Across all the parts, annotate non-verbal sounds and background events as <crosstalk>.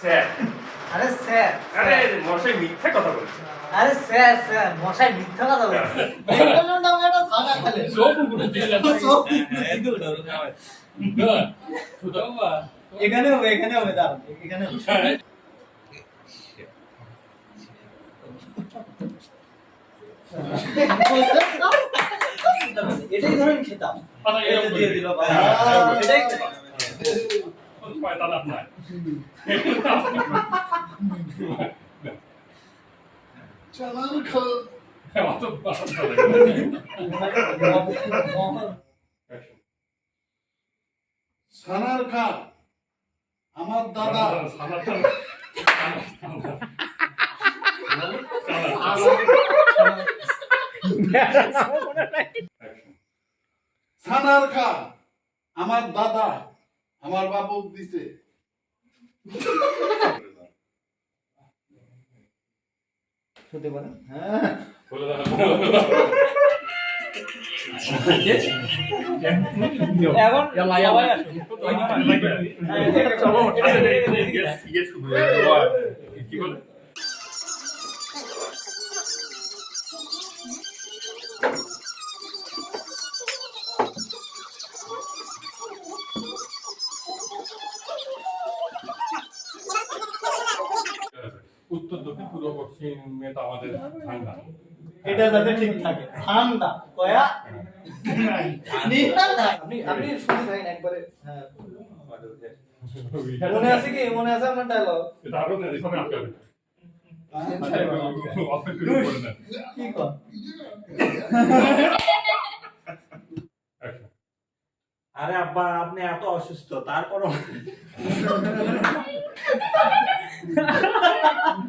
Sir. আরে sir আরে মশাই মিথ্যে কথা বলছে। আরে স্যার স্যার মশাই মিথ্যা কথা বলছে। বেঙ্গলের নামে একটা সাদা খেলে এখানে হবে এখানে হবে দাঁড়ান এখানে হবে। এটাই ধরেন খেতাম দিয়ে দিল এটাই সানার খা আমার দাদা সানার খা আমার দাদা আমার বাবু দিছে শুনতে পারেন হ্যাঁ এখন কি বলে উত্তর দক্ষিণ পূর্ব পশ্চিমে তো আমাদের ঠান্ডা। এটা যাতে ঠিক থাকে। ঠান্ডা কয়া? আপনি আপনি শুনে থাকেন একবারে। হ্যাঁ। মনে আছে কি? মনে আছে আপনার ডায়লগ এটা আরও সবাই না কি কর? আরে আব্বা আপনি এত অসুস্থ তারপরও <laughs>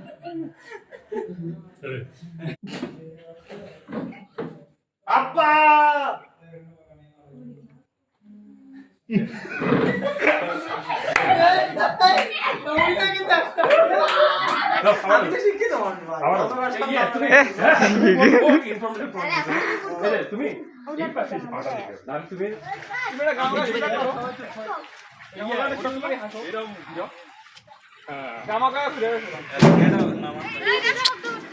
সামনে তুমি তুমি এই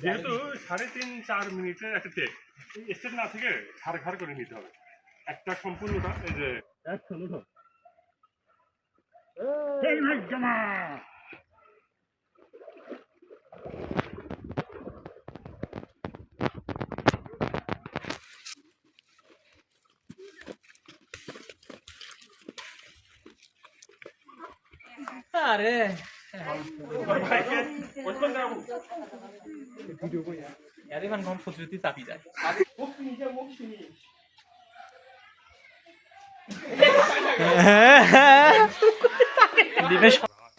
যেহেতু সাড়ে তিন, চার মিনিটের একটা টেক স্টেট না থেকে ঘাড় ঘাড় করে নিতে হবে। একটা সম্পূর্ণটা, এই যে আরে। চাপি যায়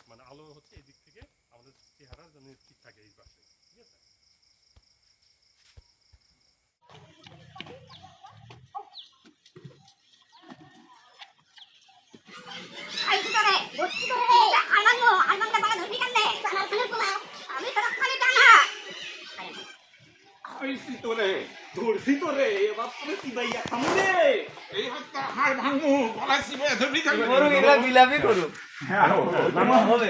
মানে আলো হচ্ছে এই দিক থেকে আমাদের চেহারা যেন ঠিক থাকে এই পাশে ঠিক আছে আইছি করে বসছি করে আইসি তোরে ধরছি তোরে এবার তোরে সিবাইয়া খামুনে এই হাতটা হাড় ভাঙু গলা ধরবি এগুলা হবে